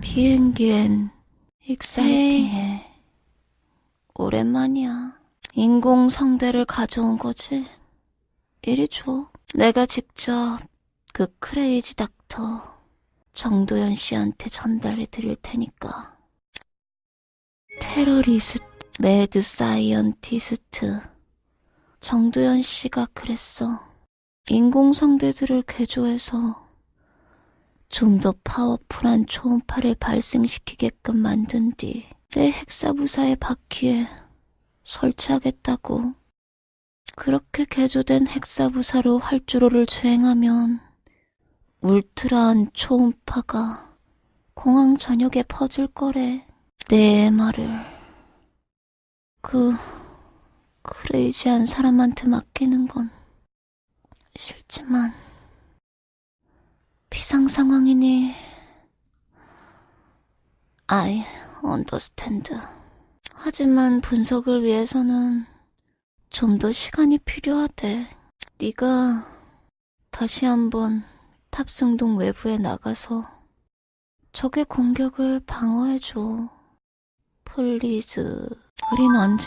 비행기엔 익사이팅해. 오랜만이야. 인공성대를 가져온 거지? 이리 줘. 내가 직접 그 크레이지 닥터 정도연 씨한테 전달해 드릴 테니까. 테러리스트, 매드 사이언티스트. 정도연 씨가 그랬어. 인공성대들을 개조해서 좀 더 파워풀한 초음파를 발생시키게끔 만든 뒤 내 핵사부사의 바퀴에 설치하겠다고. 그렇게 개조된 핵사부사로 활주로를 주행하면 울트라한 초음파가 공항 전역에 퍼질 거래. 내 말을 그 크레이지한 사람한테 맡기는 건 싫지만 비상 상황이니 I understand. 하지만 분석을 위해서는 좀 더 시간이 필요하대. 네가 다시 한번 탑승동 외부에 나가서 적의 공격을 방어해줘. 플리즈. 우린 언젠